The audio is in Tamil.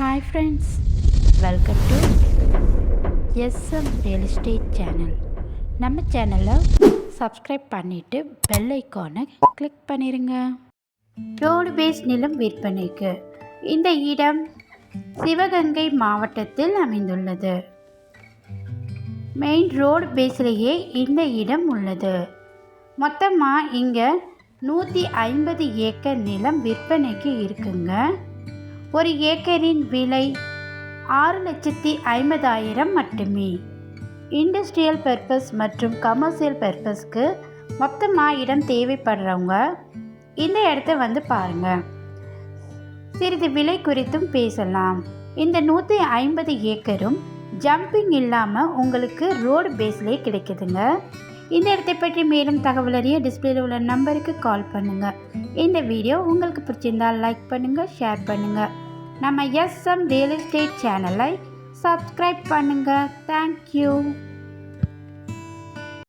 Hi friends welcome to SM real estate channel நம்ம சேனலை சப்ஸ்கிரைப் பண்ணிவிட்டு பெல் ஐக்கானை கிளிக் பண்ணிடுங்க ரோடு பேஸ் நிலம் விற்பனைக்கு இந்த இடம் சிவகங்கை மாவட்டத்தில் அமைந்துள்ளது. மெயின் ரோடு பேஸ்லேயே இந்த இடம் உள்ளது. மொத்தமாக இங்கே நூற்றி ஐம்பது ஏக்கர் நிலம் விற்பனைக்கு இருக்குங்க. ஒரு ஏக்கரின் விலை ஆறு லட்சத்தி ஐம்பதாயிரம் மட்டுமே. இண்டஸ்ட்ரியல் பர்பஸ் மற்றும் கமர்ஷியல் பர்பஸ்க்கு மொத்தமாக இடம் தேவைப்படுறவங்க இந்த இடத்த வந்து பாருங்கள் சிறிது விலை குறித்தும் பேசலாம். இந்த நூற்றி ஐம்பது ஏக்கரும் ஜம்பிங் இல்லாமல் உங்களுக்கு ரோடு பேஸ்லேயே கிடைக்குதுங்க. இந்த இடத்தை பற்றி மேலும் தகவல் அறிய டிஸ்பிளேல உள்ள நம்பருக்கு கால் பண்ணுங்கள் இந்த வீடியோ உங்களுக்கு பிடிச்சிருந்தால் லைக் பண்ணுங்கள் ஷேர் பண்ணுங்கள் நம்ம எஸ்எம் ரியல் எஸ்டேட் சேனலை சப்ஸ்கிரைப் பண்ணுங்கள் தேங்க்யூ